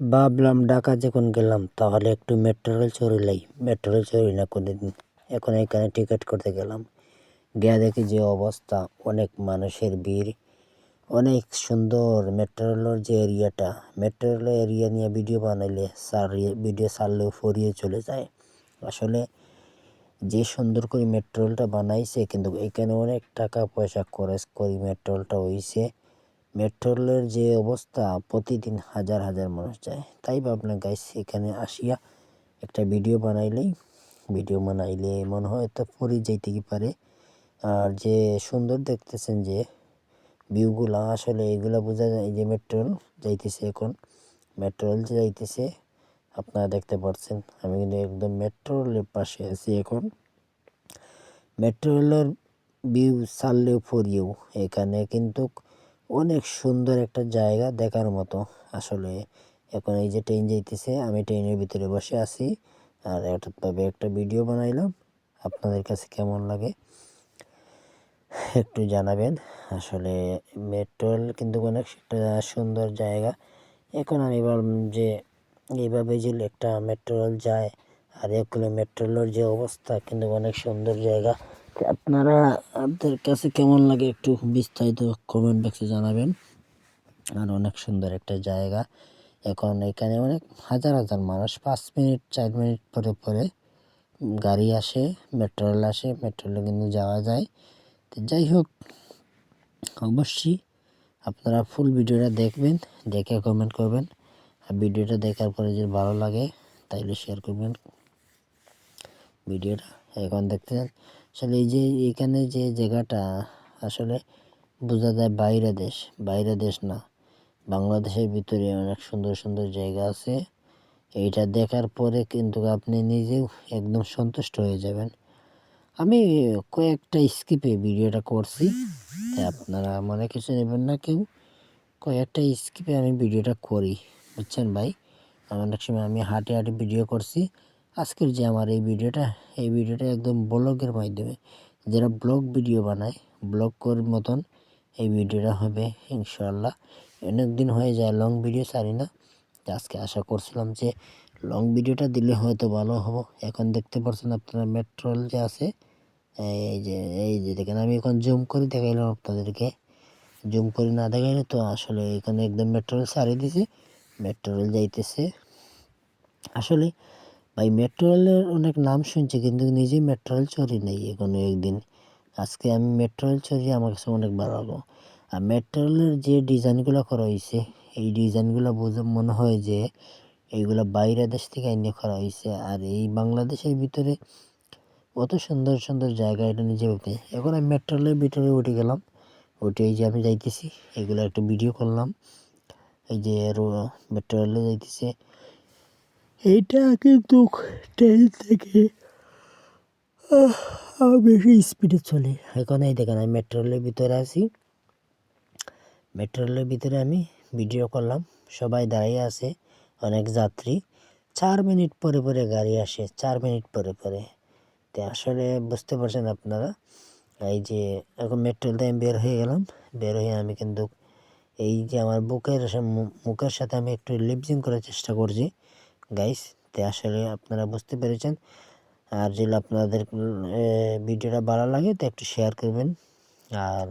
ভাবলাম ঢাকা যখন গেলাম, তাহলে একটু মেট্রো রেল চড়িলাই মেট্রো রেল চড়ি না, কোনোদিন। এখন এখানে টিকিট করতে গেলাম। গিয়ে দেখি যে অবস্থা, অনেক মানুষের ভিড়। অনেক সুন্দর মেট্রো রেলের যে এরিয়াটা মেট্রো রেলের এরিয়া নিয়ে ভিডিও বানাইলে সারিয়ে ভিডিও ছাড়লেও ফরিয়ে চলে যায়। আসলে যে সুন্দর করে মেট্রো রেলটা বানাইছে, কিন্তু এখানে অনেক টাকা পয়সা খরচ করি মেট্রো রেলটা হইছে। মেট্রো রেলের যে অবস্থা, প্রতিদিন হাজার হাজার মানুষ যায়। তাই ভাবলাম, গাইস, এখানে আসিয়া একটা ভিডিও বানাইলেই ভিডিও বানাইলে মনে হয় তো পরি যাইতে কি পারে। আর যে সুন্দর দেখতেছেন যে ভিউগুলা, আসলে এগুলা বোঝা যায় যে মেট্রো রেল যাইতেছে এখন। মেট্রো রেল যে যাইতেছে, আপনারা দেখতে পাচ্ছেন আমি কিন্তু একদম মেট্রো রেলের পাশে আছি এখন। মেট্রো রেলের ভিউ ছাড়লেও পড়িয়েও এখানে, কিন্তু অনেক সুন্দর একটা জায়গা দেখার মতো। আসলে এখন এই যে ট্রেন যাইতেছে, আমি ট্রেনের ভিতরে বসে আছি। আর ভাবে একটা ভিডিও বানাইলাম। আপনাদের কাছে কেমন লাগে? একটু জানাবেন। আসলে মেট্রোল কিন্তু অনেক একটা সুন্দর জায়গা। এখন আমি ভাবলাম যে এইভাবে যে একটা মেট্রোল যায়, আর এগুলো মেট্রো রেলের যে অবস্থা, কিন্তু অনেক সুন্দর জায়গা। আপনারা, আপনাদের কাছে কেমন লাগে একটু বিস্তারিত কমেন্ট বক্সে জানাবেন। আর অনেক সুন্দর একটা জায়গা। এখন এখানে অনেক হাজার হাজার মানুষ, পাঁচ মিনিট, চার মিনিট পরে পরে গাড়ি আসে মেট্রো আসে মেট্রো রেলে কিন্তু যাওয়া যায়। তো যাই হোক, অবশ্যই আপনারা ফুল ভিডিওটা দেখবেন, দেখে কমেন্ট করবেন। আর ভিডিওটা দেখার পরে যদি ভালো লাগে, তাইলে শেয়ার করবেন। ভিডিওটা এখন দেখতেছেন আসলে এই যে এখানে যে জায়গাটা, আসলে বোঝা যায় বাইরে দেশ বাইরে দেশ না। বাংলাদেশের ভিতরে অনেক সুন্দর সুন্দর জায়গা আছে। এইটা দেখার পরে কিন্তু আপনি নিজেও একদম সন্তুষ্ট হয়ে যাবেন। আমি কয়েকটা স্কিপে ভিডিওটা করছি। আপনারা মনে কিছু নেবেন না কেউ? কয়েকটা স্কিপে আমি ভিডিওটা করি। বুঝছেন ভাই? অনেক সময় আমি হাঁটে হাঁটে ভিডিও করছি। আজকের যে আমার এই ভিডিওটা এই ভিডিওটা একদম ব্লগের মাধ্যমে। যারা ব্লগ ভিডিও বানায় ব্লগ কর মতন এই ভিডিওটা হবে ইনশাল্লাহ অনেক দিন হয়ে যায় লং ভিডিও ছাড়ি না। আজকে আশা করছিলাম যে লং ভিডিওটা দিলে হয়তো ভালো হব। এখন দেখতে পাচ্ছেন আপনারা মেট্রোল যে আছে, এই যে এই যে দেখেন, আমি এখন জুম করে দেখাইলাম আপনাদেরকে। জুম করে না দেখাইলে তো আসলে এখানে একদম মেট্রোল রেল ছাড়িয়ে দিছে মেট্রোল যাইতেছে। আসলে ভাই মেট্রো রেলের অনেক নাম শুনছি, কিন্তু নিজেই মেট্রো রেল চড়ি নেই এখনও একদিন। আজকে আমি মেট্রো রেল চড়ি, আমার কাছে অনেক ভালো লাগল। আর মেট্রো রেলের যে ডিজাইনগুলো করা হয়েছে এই ডিজাইনগুলো বুঝে মনে হয় যে এইগুলো বাইরের দেশ থেকে এনে করা হয়েছে আর এই বাংলাদেশের ভিতরে কত সুন্দর সুন্দর জায়গা এটা নিজে উঠে এখন আমি মেট্রো রেলের ভিতরে উঠে গেলাম, উঠে এই যে আমি যাইতেছি, এগুলো একটা ভিডিও করলাম। এই যে মেট্রো রেলে যাইতেছে। এইটা কিন্তু ট্রেন থেকে বেশি স্পিডে চলে। এখন এই দেখেন, আমি মেট্রো রেলের ভিতরে আছি। মেট্রো রেলের ভিতরে আমি ভিডিও করলাম। সবাই দাঁড়িয়ে আছে, অনেক যাত্রী। চার মিনিট পরে পরে গাড়ি আসে, চার মিনিট পরে পরে। তো আসলে বুঝতে পারছেন আপনারা, এই যে এখন মেট্রো রেল আমি বের হয়ে গেলাম। বের হয়ে আমি কিন্তু এই যে আমার বুকের মুখের সাথে আমি একটু লিপজিং করার চেষ্টা করছি। গাইস তো আসলে আপনারা বুঝতে পেরেছেন। আর যদি আপনাদের ভিডিওটা ভালো লাগে, তো একটু শেয়ার করবেন। আর